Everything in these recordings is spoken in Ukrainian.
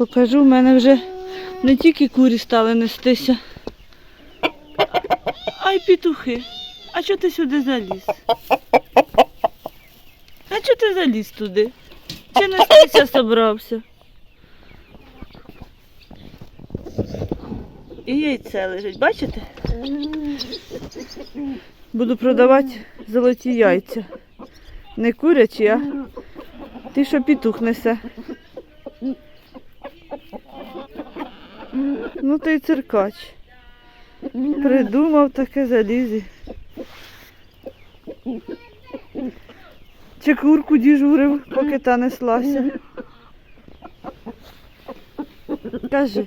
Покажу, в мене вже не тільки курі стали нестися, а й петухи. А чого ти сюди заліз? А чого ти заліз туди? Чи нестися собрався? І яйце лежить, бачите? Буду продавати золоті яйця. Не курячі, а ті, що петух несе. Ну ти циркач. Придумав таке залізі. Чи курку діжурив, поки та неслася. Кажи,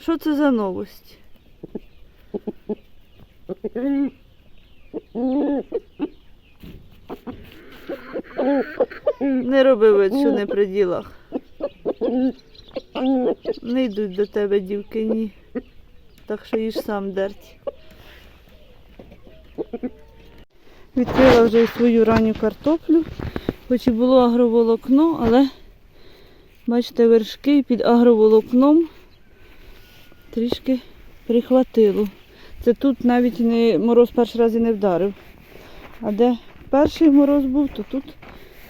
що це за новость? Не роби вид, що не при ділах. Не йдуть до тебе дівки, ні. Так що їж сам дерть. Відкрила вже свою ранню картоплю. Хоч і було агроволокно, але бачите, вершки під агроволокном трішки прихватило. Це тут навіть не мороз перший раз і не вдарив. А де перший мороз був, то тут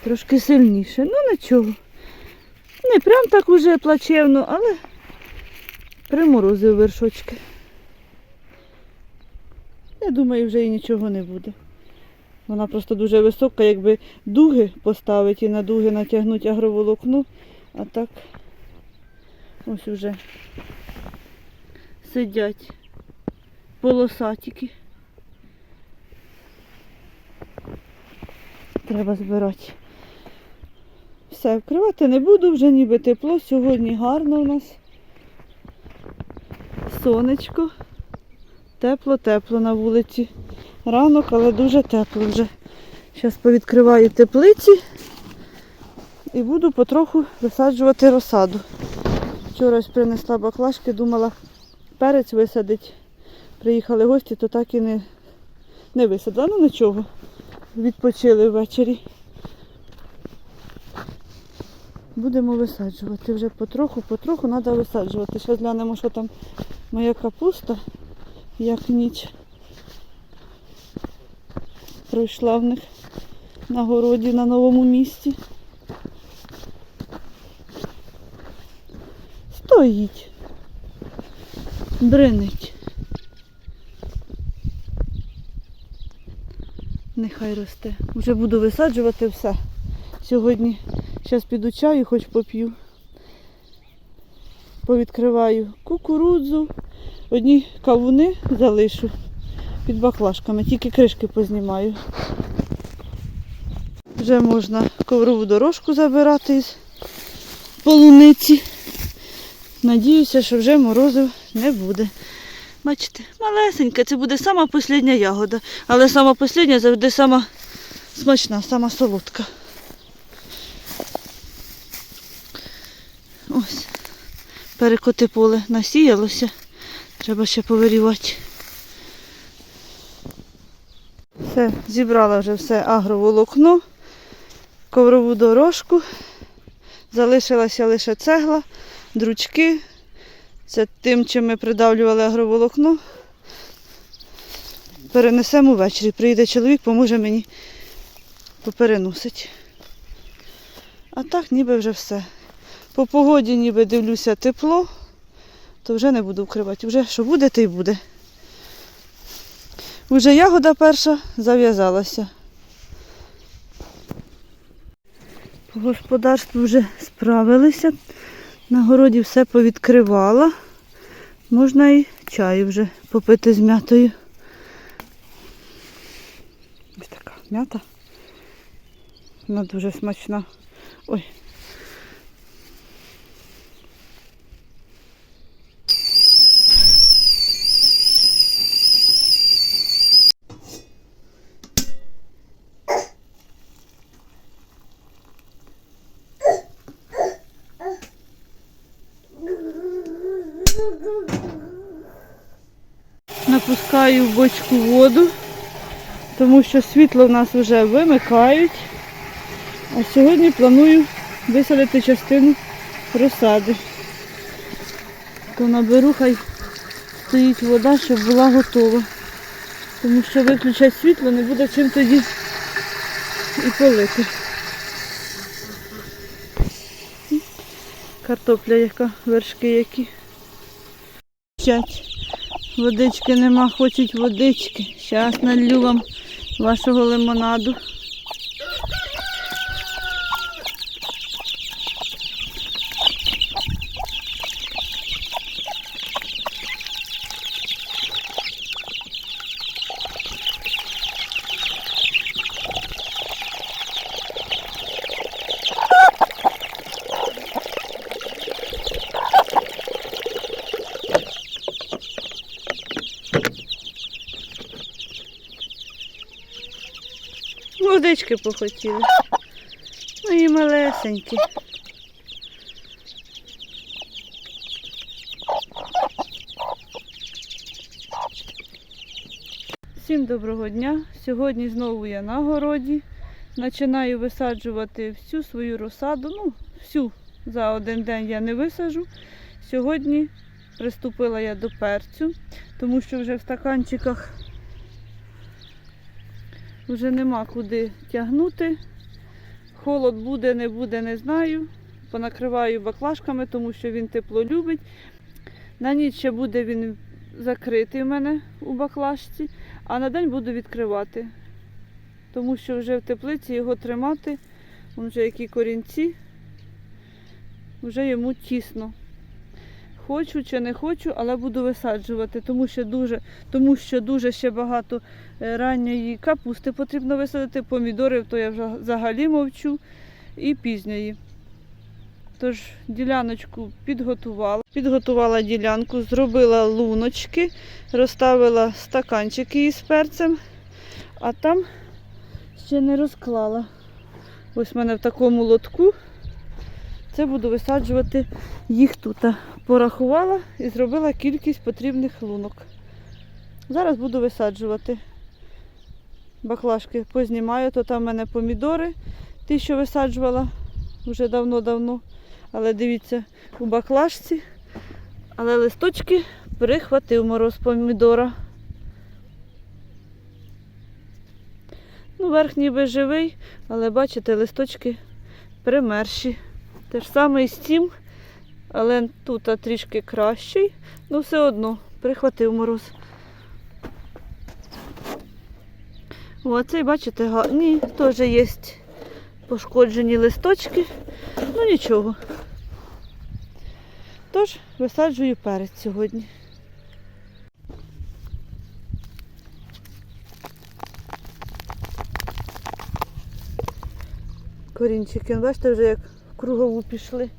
трошки сильніше. Ну нічого. Не прям так уже плачевно, але приморозив вершочки. Я думаю, вже і нічого не буде. Вона просто дуже висока, якби дуги поставити і на дуги натягнути агроволокно, а так ось уже сидять полосатики. Треба збирати. Все, вкривати не буду, вже ніби тепло. Сьогодні гарно у нас. Сонечко. Тепло-тепло на вулиці. Ранок, але дуже тепло вже. Зараз повідкриваю теплиці і буду потроху висаджувати розсаду. Вчора принесла баклажки, думала перець висадити. Приїхали гості, то так і не, не висадила. Ну нічого. Відпочили ввечері. Будемо висаджувати. Вже потроху, потроху треба висаджувати. Зараз глянемо, що там моя капуста, як ніч пройшла в них на городі на новому місці. Стоїть. Бринить. Нехай росте. Вже буду висаджувати все. Сьогодні зараз піду чаю, хоч поп'ю. Повідкриваю кукурудзу. Одні кавуни залишу під баклажками, тільки кришки познімаю. Вже можна коврову дорожку забирати з полуниці. Надіюся, що вже морозив не буде. Бачите, малесенька, це буде сама остання ягода. Але сама остання завжди сама смачна, сама солодка. Ось. Перекоти поле насіялося. Треба ще повирівати. Все, зібрала вже все агроволокно, коврову дорожку. Залишилася лише цегла, дручки. Це тим, чим ми придавлювали агроволокно. Перенесемо ввечері. Приїде чоловік, поможе мені попереносить. А так ніби вже все. По погоді ніби дивлюся тепло, то вже не буду вкривати. Вже що буде, то й буде. Уже ягода перша зав'язалася. По господарству вже справилися. На городі все повідкривала. Можна і чаю вже попити з м'ятою. Ось така м'ята. Вона дуже смачна. Ой. Напускаю в бочку воду, тому що світло в нас вже вимикають. А сьогодні планую висадити частину розсади. То наберу, хай стоїть вода, щоб була готова. Тому що виключать світло, не буде чим тоді і полити. Картопля яка, вершки які. Вчать. Водички нема, хочуть водички. Зараз налью вам вашого лимонаду. Водички похотіли. Мої малесенькі. Всім доброго дня. Сьогодні знову я на городі. Починаю висаджувати всю свою розсаду. Ну, всю за один день я не висажу. Сьогодні приступила я до перцю, тому що вже в стаканчиках вже нема куди тягнути. Холод буде, не буде, не знаю. Понакриваю баклажками, тому що він тепло любить. На ніч ще буде він закритий у мене у баклажці, а на день буду відкривати. Тому що вже в теплиці його тримати, вже які корінці, вже йому тісно. Хочу чи не хочу, але буду висаджувати, тому що дуже, тому що дуже ще багато е, ранньої капусти потрібно висадити, помідори, то я взагалі мовчу, і пізньої. Тож діляночку підготувала. Підготувала ділянку, зробила луночки, розставила стаканчики із перцем, а там ще не розклала. Ось в мене в такому лотку. Це буду висаджувати їх тут. Порахувала і зробила кількість потрібних лунок. Зараз буду висаджувати. Баклажки познімаю, то там в мене помідори, ті, що висаджувала вже давно-давно. Але дивіться, у баклажці. Але листочки прихватив мороз помідора. Ну, верх ніби живий, але бачите, листочки примерші. Те ж саме і з цим, але тут трішки кращий, ну все одно прихватив мороз. О, цей, бачите, га- ні, теж є пошкоджені листочки, ну нічого. Тож висаджую перець сьогодні. Корінчики, бачите, вже як кругову пішли.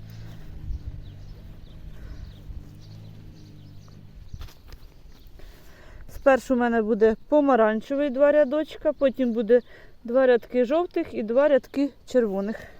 Спершу в мене буде помаранчевий два рядочка, потім буде два рядки жовтих і два рядки червоних.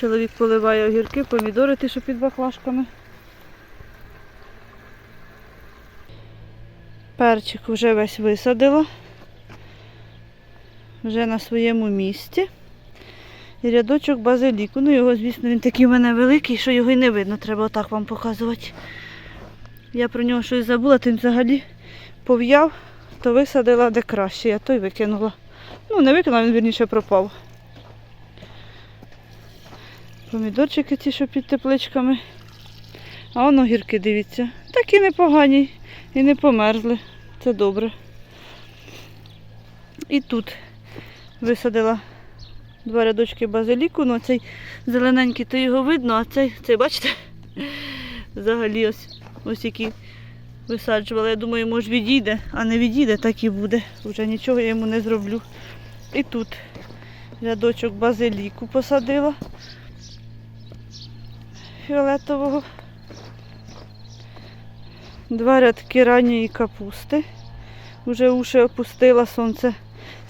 Чоловік поливає огірки, помідори, ті, що під баклажками. Перчик вже весь висадила. вже на своєму місці. І рядочок базиліку. Ну його, звісно, він такий в мене великий, що його й не видно, треба отак вам показувати. Я про нього щось забула, тим взагалі пов'яв, то висадила де краще, а той викинула. Ну, не викинула, він вірніше пропав. Помідорчики ті, що під тепличками. А воно гірки, дивіться. Такі непогані і не померзли. Це добре. І тут висадила два рядочки базиліку, ну цей зелененький, то його видно, а цей, цей бачите, взагалі ось, ось які висаджувала. Я думаю, може відійде, а не відійде, так і буде. Вже нічого я йому не зроблю. І тут рядочок базиліку посадила фіолетового. Два рядки ранньої капусти. Уже уші опустила сонце.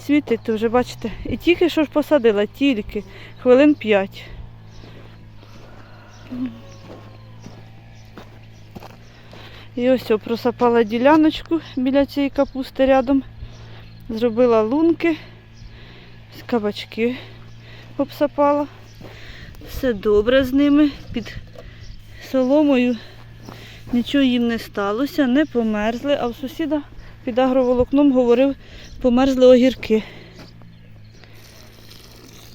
Світить, вже бачите. І тільки що ж посадила, тільки хвилин п'ять. І ось о, просапала діляночку біля цієї капусти рядом. Зробила лунки, з кабачки обсапала. Все добре з ними. Під соломою нічого їм не сталося, не померзли, а в сусіда під агроволокном говорив, померзли огірки.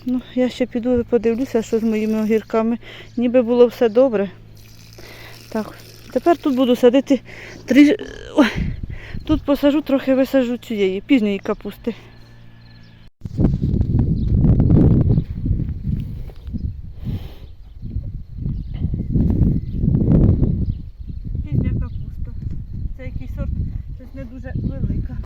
Ну, я ще піду подивлюся, що з моїми огірками. Ніби було все добре. Так, тепер тут буду садити три. Ой, тут посажу, трохи висажу цієї пізньої капусти. Пізня капуста. Це якийсь сорт, щось не дуже велика.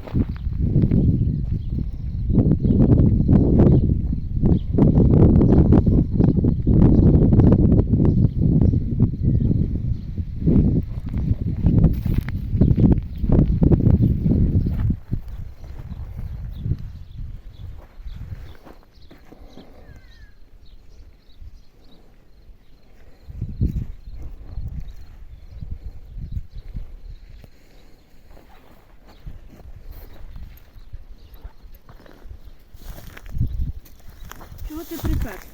Чого ти приперся?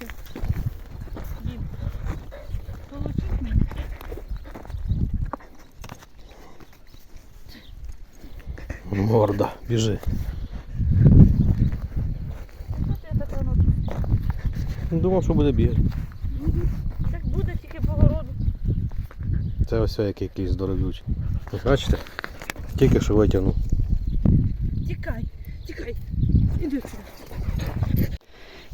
Дім, получить мені? Морда, біжи. Що ти так рано? Думав, що буде бігати. Так буде тільки по городу. Це ось який якийсь здоровючий. Бачите? Тільки що витягнув. Тікай, тікай. Іди сюди.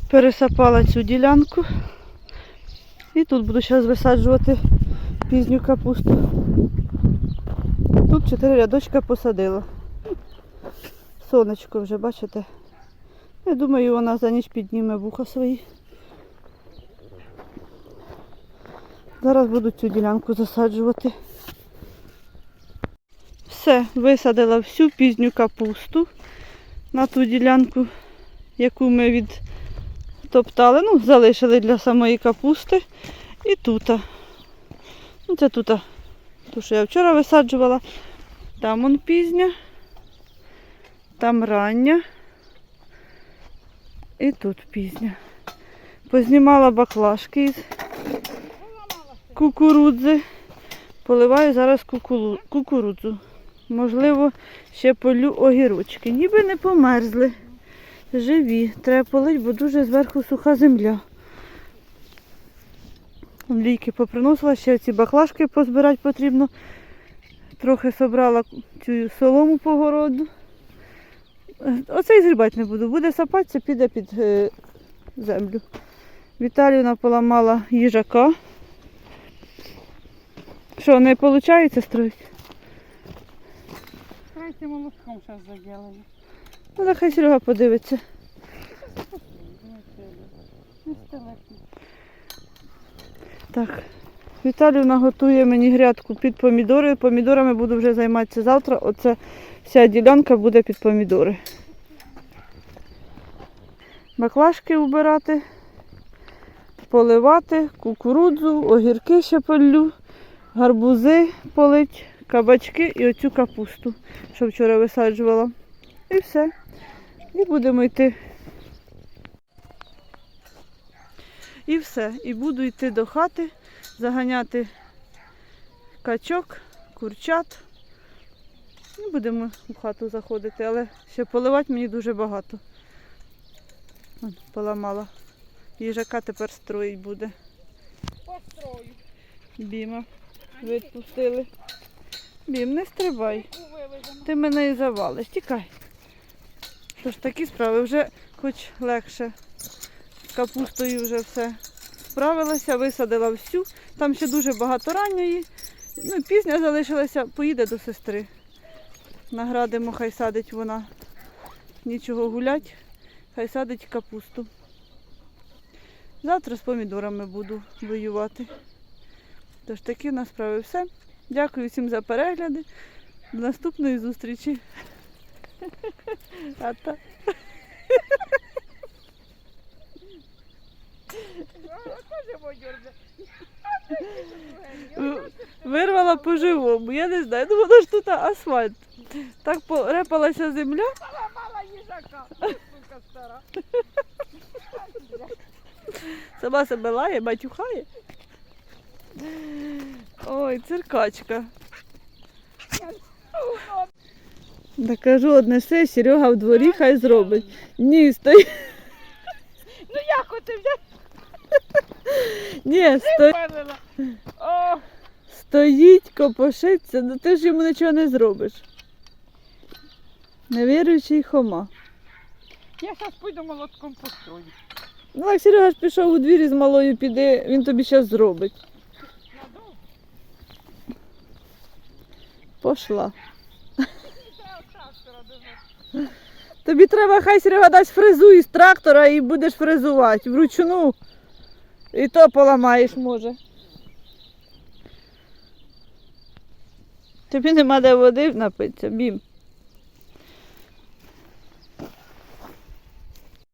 Пересапала цю ділянку. І тут буду зараз висаджувати пізню капусту. Тут чотири рядочка посадила. Сонечко вже, бачите? Я думаю, вона за ніч підніме вуха свої. Зараз буду цю ділянку засаджувати. Все, висадила всю пізню капусту на ту ділянку, яку ми відтоптали, ну, залишили для самої капусти. І тут. Ну, це тут, ту, що я вчора висаджувала. Там он пізня, там рання. І тут пізня. Познімала баклажки із кукурудзи. Поливаю зараз кукурудзу. Можливо, ще полю огірочки. Ніби не померзли. Живі. Треба полить, бо дуже зверху суха земля. Лійки поприносила, ще ці баклажки позбирати потрібно. Трохи собрала цю солому по городу. Оце і зрібати не буду. Буде сапатися, піде під е, землю. Віталіна поламала їжака. Що, не виходить строїти? Третьим молотком зараз заділаю. Ну, так хай Серега подивиться. Так. Віталіна готує мені грядку під помідори. Помідорами буду вже займатися завтра. Оце вся ділянка буде під помідори. Баклажки убирати, поливати, кукурудзу, огірки ще полю, гарбузи полить, кабачки і оцю капусту, що вчора висаджувала. І все. І будемо йти. І все. І буду йти до хати, заганяти качок, курчат. І будемо в хату заходити, але ще поливати мені дуже багато. Вон, поламала. Їжака тепер строїть буде. Построю. Біма. Відпустили. Бім, не стрибай. Ти мене і завалиш. Тікай. Що ж такі справи, вже хоч легше. Капустою вже все справилася, висадила всю. Там ще дуже багато ранньої. Ну, пізня залишилася, поїде до сестри. Наградимо, хай садить вона. Нічого гулять, хай садить капусту. Завтра з помідорами буду воювати. Тож такі в нас справи все. Дякую всім за перегляди. До наступної зустрічі. А та. Тоже водерзе. Вирвала по-живому. Я не знаю. Ну воно ж тут асфальт. Так порепалася земля. Поламала їжака. Сама себе лає, батюхає. Ой, циркачка. Да кажу, однесе, Серега в дворі хай зробить. Ні, стоїть. Ну як оце взяти Ні, сто... певила? О, стоїть, копошиться, ну ти ж йому нічого не зробиш. Невіруючий хома. я зараз пойду молотком построю. Ну, так Серега ж пішов у двір з малою піде, він тобі зараз зробить. Надовго? Пошла. Це от трактора дуже. Тобі треба хай Серега дасть фрезу із трактора і будеш фрезувати вручну. І то поламаєш може. Тобі нема де води напитися, бім.